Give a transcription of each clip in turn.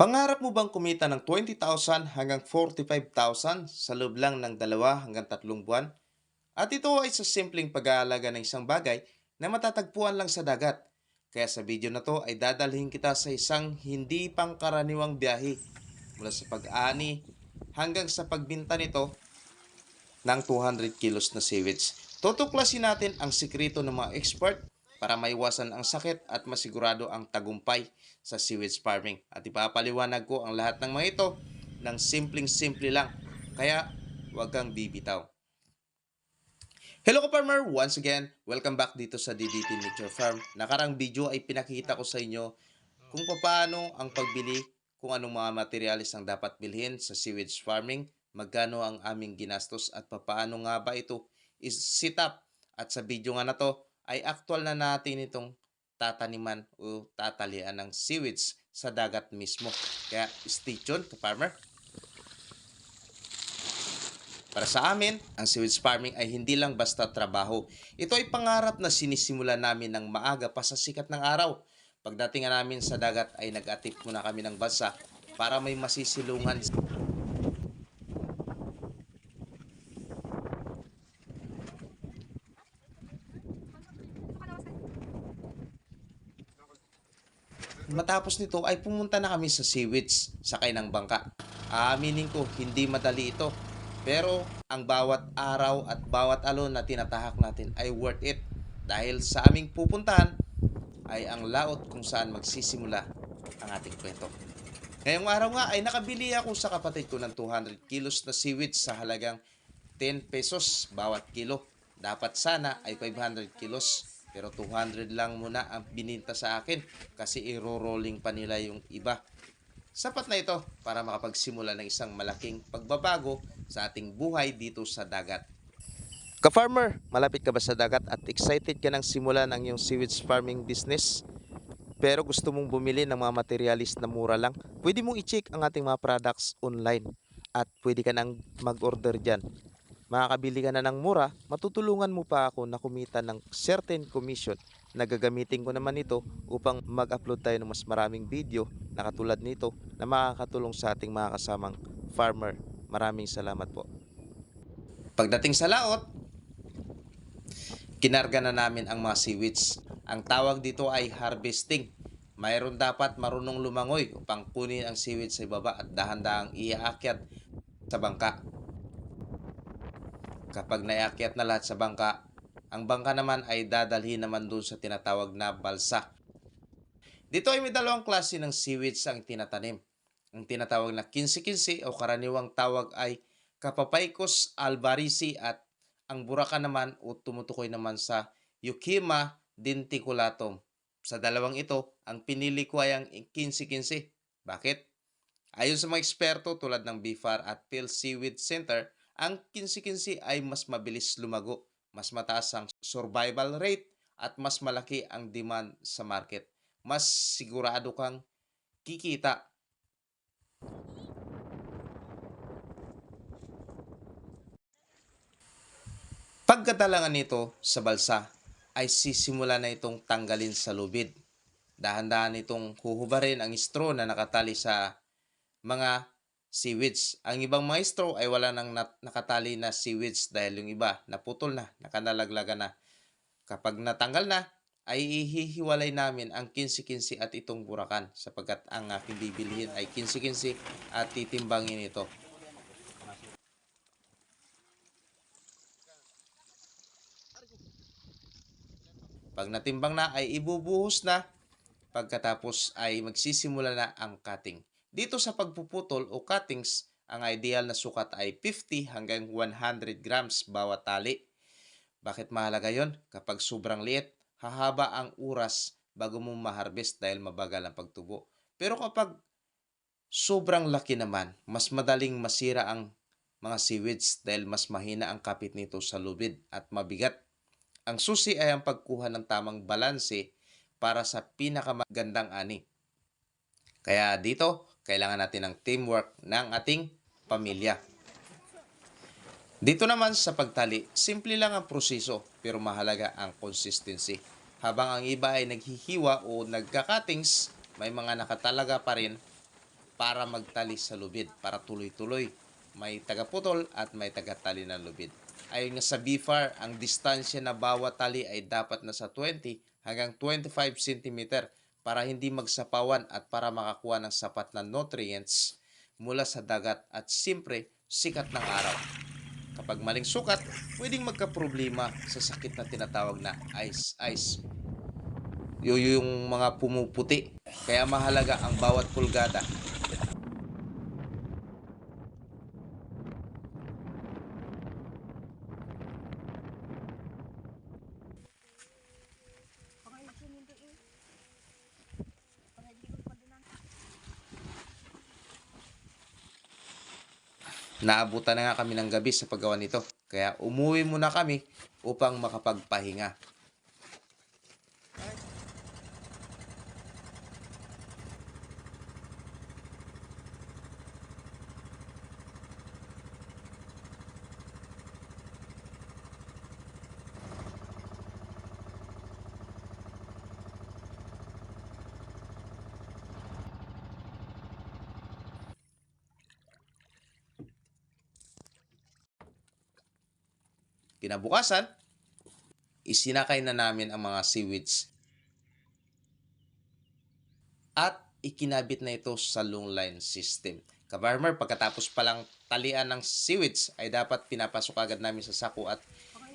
Pangarap mo bang kumita ng 20,000 hanggang 45,000 sa loob lang ng dalawa hanggang tatlong buwan? At ito ay sa simpleng pag-aalaga ng isang bagay na matatagpuan lang sa dagat. Kaya sa video na to ay dadalhin kita sa isang hindi pangkaraniwang biyahe mula sa pag-ani hanggang sa pagbinta nito ng 200 kilos na seaweeds. Tutuklasin natin ang sikreto ng mga expert para maiwasan ang sakit at masigurado ang tagumpay sa seaweeds farming. At ipapaliwanag ko ang lahat ng mga ito ng simpleng-simple lang. Kaya huwag kang bibitaw. Hello ka-farmer! Once again, welcome back dito sa DDT Nature Farm. Nakarang video ay pinakita ko sa inyo kung paano ang pagbili, kung anong mga materialis ang dapat bilhin sa seaweeds farming, magkano ang aming ginastos at paano nga ba ito is sit up. At sa video nga na to ay actual na natin itong tataniman o tatalian ng seaweeds sa dagat mismo. Kaya stay tuned ka-farmer. Para sa amin, ang seaweeds farming ay hindi lang basta trabaho. Ito ay pangarap na sinisimula namin ng maaga pa sa sikat ng araw. Pagdating namin sa dagat ay nag-atip muna kami ng basa para may masisilungan Matapos nito ay pumunta na kami sa seaweeds, sakay ng bangka. Aaminin ko, hindi madali ito. Pero ang bawat araw at bawat alon na tinatahak natin ay worth it. Dahil sa aming pupuntahan ay ang laot kung saan magsisimula ang ating kwento. Ngayong araw nga ay nakabili ako sa kapatid ko ng 200 kilos na seaweeds sa halagang 10 pesos bawat kilo. Dapat sana ay 500 kilos pero 200 lang muna ang bininta sa akin kasi i-rolling pa nila yung iba. Sapat na ito para makapagsimula ng isang malaking pagbabago sa ating buhay dito sa dagat. Ka-farmer, malapit ka ba sa dagat at excited ka ng simulan ang iyong seaweeds farming business? Pero gusto mong bumili ng mga materialis na mura lang? Pwede mong i-check ang ating mga products online at pwede ka nang mag-order dyan makakabili ka na ng mura, matutulungan mo pa ako na kumita ng certain commission na gagamitin ko naman ito upang mag-upload tayo ng mas maraming video na katulad nito na makakatulong sa ating mga kasamang farmer. Maraming salamat po. Pagdating sa laot, kinarga na namin ang mga seaweeds. Ang tawag dito ay harvesting. Mayroon dapat marunong lumangoy upang kunin ang seaweeds sa ibaba at dahan-dahang iaakyat sa bangka. Kapag naiakyat na lahat sa bangka, ang bangka naman ay dadalhin naman doon sa tinatawag na balsa. Dito ay may dalawang klase ng seaweeds ang tinatanim. Ang tinatawag na kinsi-kinsi o karaniwang tawag ay Capapaicus alvarisi at ang buraka naman o tumutukoy naman sa Euchima denticulatum. Sa dalawang ito, ang pinili ko ay ang kinsi-kinsi. Bakit? Ayon sa mga eksperto tulad ng BIFAR at Phil Seaweed Center, ang kinsi-kinsi ay mas mabilis lumago, mas mataas ang survival rate at mas malaki ang demand sa market. Mas sigurado kang kikita. Pagkatalangan nito sa balsa ay sisimula na itong tanggalin sa lubid. Dahan-dahan itong huhubarin ang straw na nakatali sa mga seaweeds. Ang ibang mga straw ay wala nang nakatali na seaweeds dahil yung iba naputol na, nakanalaglaga na. Kapag natanggal na, ay ihihiwalay namin ang kinsi-kinsi at itong burakan sapagkat ang aking bibilihin ay kinsi-kinsi at titimbangin ito. Pag natimbang na ay ibubuhos na pagkatapos ay magsisimula na ang cutting. Dito sa pagpuputol o cuttings, ang ideal na sukat ay 50 hanggang 100 grams bawat tali. Bakit mahalaga yon? Kapag sobrang liit, hahaba ang oras bago mo ma-harvest dahil mabagal ang pagtubo. Pero kapag sobrang laki naman, mas madaling masira ang mga seaweeds dahil mas mahina ang kapit nito sa lubid at mabigat. Ang susi ay ang pagkuha ng tamang balanse para sa pinakamagandang ani. Kaya dito, kailangan natin ng teamwork ng ating pamilya. Dito naman sa pagtali, simple lang ang proseso pero mahalaga ang consistency. Habang ang iba ay naghihiwa o nagka-cuttings, may mga nakatalaga pa rin para magtali sa lubid, para tuloy-tuloy. May tagaputol at may tagatali ng lubid. Ayon nga sa BFAR, ang distansya na bawat tali ay dapat nasa 20 hanggang 25 cm para hindi magsapawan at para makakuha ng sapat na nutrients mula sa dagat at siyempre sikat ng araw. Kapag maling sukat, pwedeng magka-problema sa sakit na tinatawag na ice ice. Yo yung mga pumuputi. Kaya mahalaga ang bawat pulgada. Naabutan na nga kami ng gabi sa paggawa nito. Kaya umuwi muna kami upang makapagpahinga. Kinabukasan, isinakay na namin ang mga seaweeds at ikinabit na ito sa long line system. Kabarmer, pagkatapos palang talian ng seaweeds ay dapat pinapasok agad namin sa sako at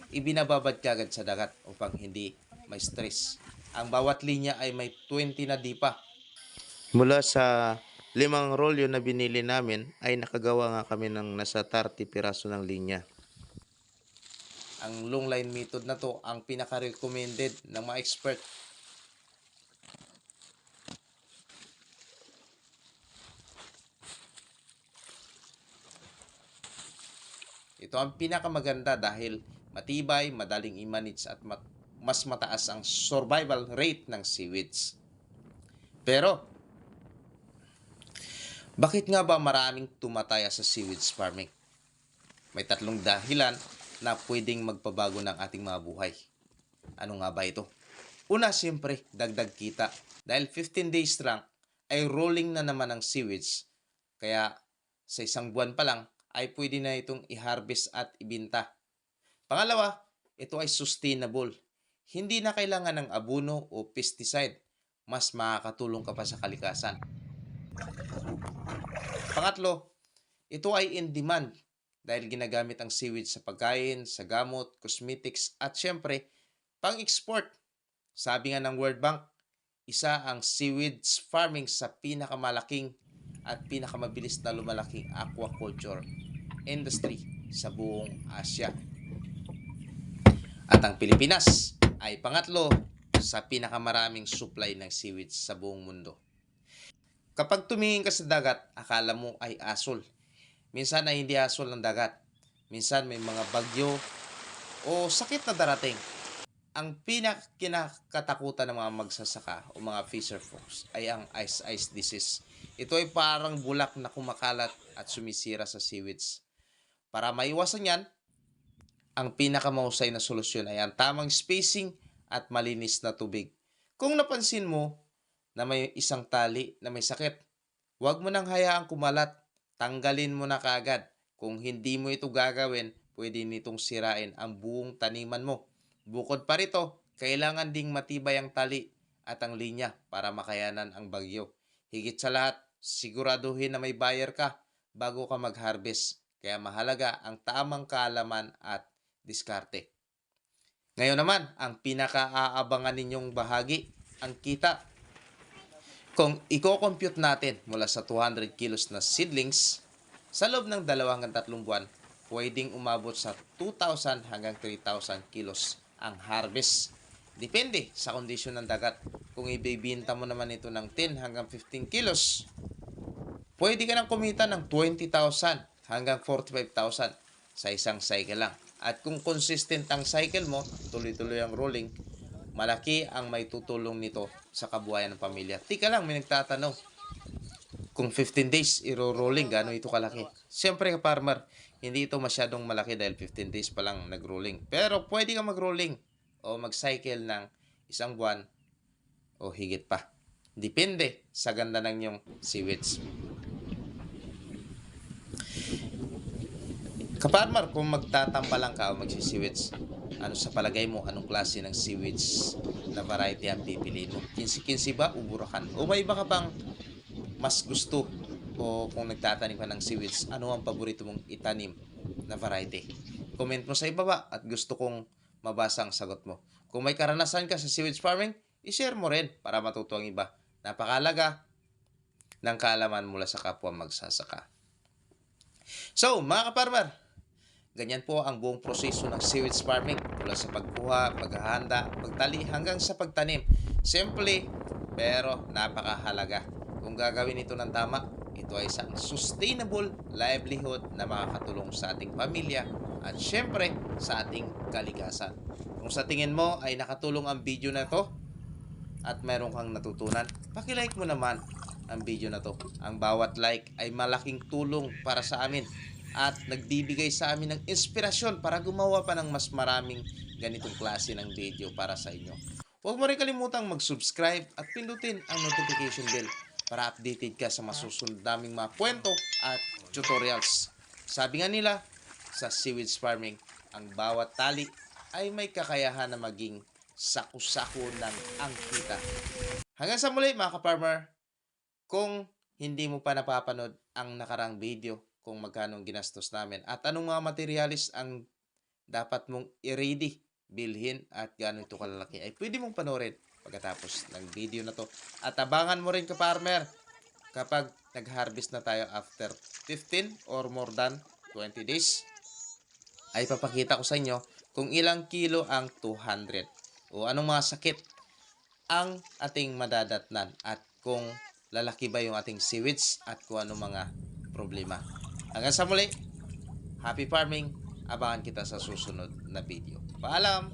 ibinababad kagad sa dagat upang hindi may stress. Ang bawat linya ay may 20 na dipa. Mula sa limang rolyo na binili namin ay nakagawa nga kami ng nasa 30 piraso ng linya ang long line method na to ang pinaka-recommended ng mga expert. Ito ang pinakamaganda dahil matibay, madaling i-manage at mat- mas mataas ang survival rate ng seaweeds. Pero, bakit nga ba maraming tumataya sa seaweeds farming? May tatlong dahilan na pwedeng magpabago ng ating mga buhay. Ano nga ba ito? Una, siyempre, dagdag kita. Dahil 15 days lang, ay rolling na naman ang seaweeds. Kaya sa isang buwan pa lang, ay pwede na itong i-harvest at ibinta. Pangalawa, ito ay sustainable. Hindi na kailangan ng abono o pesticide. Mas makakatulong ka pa sa kalikasan. Pangatlo, ito ay in demand dahil ginagamit ang seaweed sa pagkain, sa gamot, cosmetics, at syempre, pang-export. Sabi nga ng World Bank, isa ang seaweeds farming sa pinakamalaking at pinakamabilis na lumalaking aquaculture industry sa buong Asia. At ang Pilipinas ay pangatlo sa pinakamaraming supply ng seaweeds sa buong mundo. Kapag tumingin ka sa dagat, akala mo ay asol. Minsan ay hindi asol ng dagat. Minsan may mga bagyo o sakit na darating. Ang pinakinakatakutan ng mga magsasaka o mga fisher folks ay ang ice ice disease. Ito ay parang bulak na kumakalat at sumisira sa seaweeds. Para maiwasan yan, ang pinakamahusay na solusyon ay ang tamang spacing at malinis na tubig. Kung napansin mo na may isang tali na may sakit, huwag mo nang hayaang kumalat tanggalin mo na kagad. Kung hindi mo ito gagawin, pwede nitong sirain ang buong taniman mo. Bukod pa rito, kailangan ding matibay ang tali at ang linya para makayanan ang bagyo. Higit sa lahat, siguraduhin na may buyer ka bago ka mag-harvest. Kaya mahalaga ang tamang kaalaman at diskarte. Ngayon naman, ang pinaka-aabangan ninyong bahagi, ang kita kung i-compute natin mula sa 200 kilos na seedlings, sa loob ng dalawang hanggang tatlong buwan, pwedeng umabot sa 2,000 hanggang 3,000 kilos ang harvest. Depende sa kondisyon ng dagat. Kung ibibinta mo naman ito ng 10 hanggang 15 kilos, pwede ka nang kumita ng 20,000 hanggang 45,000 sa isang cycle lang. At kung consistent ang cycle mo, tuloy-tuloy ang rolling, Malaki ang may tutulong nito sa kabuhayan ng pamilya. Tika lang, may nagtatanong. Kung 15 days, iro-rolling, gaano ito kalaki? Siyempre, ka farmer, hindi ito masyadong malaki dahil 15 days pa lang nag-rolling. Pero pwede ka mag-rolling o mag-cycle ng isang buwan o higit pa. Depende sa ganda ng yung seaweeds. Kaparmar, kung magtatamba lang ka o magsisiwits, ano sa palagay mo, anong klase ng seaweeds na variety ang pipiliin mo? Kinsi-kinsi ba o burakan? O may iba ka pang mas gusto o kung nagtatanim ka ng seaweeds, ano ang paborito mong itanim na variety? Comment mo sa ibaba at gusto kong mabasa ang sagot mo. Kung may karanasan ka sa seaweeds farming, i-share mo rin para matuto ang iba. Napakalaga ng kaalaman mula sa kapwa magsasaka. So, mga kaparmer, ganyan po ang buong proseso ng seaweeds farming mula sa pagkuha, paghahanda, pagtali hanggang sa pagtanim. Simple, pero napakahalaga. Kung gagawin ito ng tama, ito ay isang sustainable livelihood na makakatulong sa ating pamilya at syempre sa ating kaligasan. Kung sa tingin mo ay nakatulong ang video na to at meron kang natutunan, pakilike mo naman ang video na to. Ang bawat like ay malaking tulong para sa amin at nagbibigay sa amin ng inspirasyon para gumawa pa ng mas maraming ganitong klase ng video para sa inyo. Huwag mo rin kalimutang mag-subscribe at pindutin ang notification bell para updated ka sa masusunod naming mga kwento at tutorials. Sabi nga nila, sa seaweeds farming, ang bawat tali ay may kakayahan na maging saku-sako ng angkita. Hanggang sa muli mga ka-farmer, kung hindi mo pa napapanood ang nakarang video kung magkano ang ginastos namin at anong mga materialis ang dapat mong i-ready, bilhin at gaano ito kalalaki ay pwede mong panoorin pagkatapos ng video na to. At abangan mo rin ka-farmer kapag nag-harvest na tayo after 15 or more than 20 days ay papakita ko sa inyo kung ilang kilo ang 200 o anong mga sakit ang ating madadatnan at kung lalaki ba yung ating seaweeds at kung ano mga problema. Hanggang sa muli, happy farming, abangan kita sa susunod na video. Paalam!